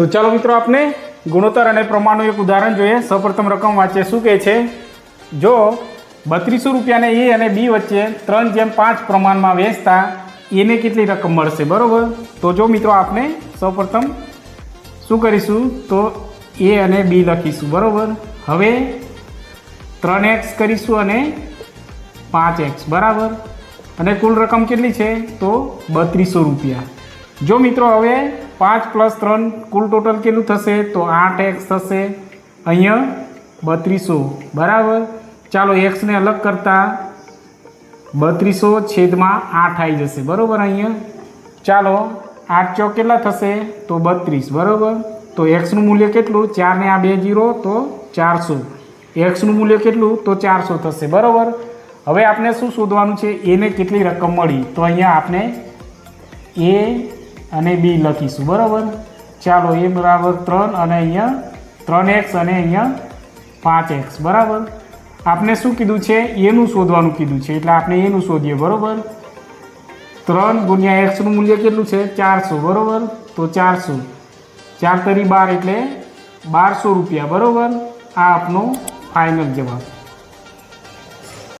તો ચાલો મિત્રો આપણે ગુણોત્તર અને પ્રમાણનું એક ઉદાહરણ જોઈએ. સૌપ્રથમ રકમ વાંચીએ શું કહે છે? જો બત્રીસો રૂપિયાને એ અને બી વચ્ચે ત્રણ જેમ પાંચ પ્રમાણમાં વેચતા એને કેટલી રકમ મળશે? બરાબર? તો જો મિત્રો આપણે સૌપ્રથમ શું કરીશું? તો એ અને બી લખીશું. બરાબર? હવે ત્રણ એક્સ કરીશું અને પાંચ એક્સ. બરાબર? અને કુલ રકમ કેટલી છે? તો બત્રીસો રૂપિયા. જો મિત્રો હવે પાંચ પ્લસ ત્રણ કુલ ટોટલ કેટલું થશે? તો આઠ એક્સ થશે. અહીંયા બત્રીસો. બરાબર? ચાલો એક્સને અલગ કરતાં બત્રીસો છેદમાં આઠ આવી જશે. બરાબર અહીંયા? ચાલો આઠ ચોક કેટલા થશે? તો બત્રીસ. બરાબર? તો એક્સનું મૂલ્ય કેટલું? ચારને આ બે જીરો, તો ચારસો. એક્સનું મૂલ્ય કેટલું? તો ચારસો થશે. બરાબર? હવે આપણે શું શોધવાનું છે? એને કેટલી રકમ મળી? તો અહીંયા આપણે એ અને બી લખીશું, બરાબર? ચાલો, એ બરાબર ત્રણ અને અહીંયા ત્રણ એક્સ અને અહીંયા પાંચ એક્સ, બરાબર? આપણે શું કીધું છે? એનું શોધવાનું કીધું છે, એટલે આપણે એનું શોધીએ, બરાબર? ત્રણ ગુણ્યા એક્સનું મૂલ્ય કેટલું છે? ચારસો, બરાબર? તો ચારસો. ચાર તરી બાર એટલે બારસો રૂપિયા, બરાબર? આ આપનો ફાઇનલ જવાબ.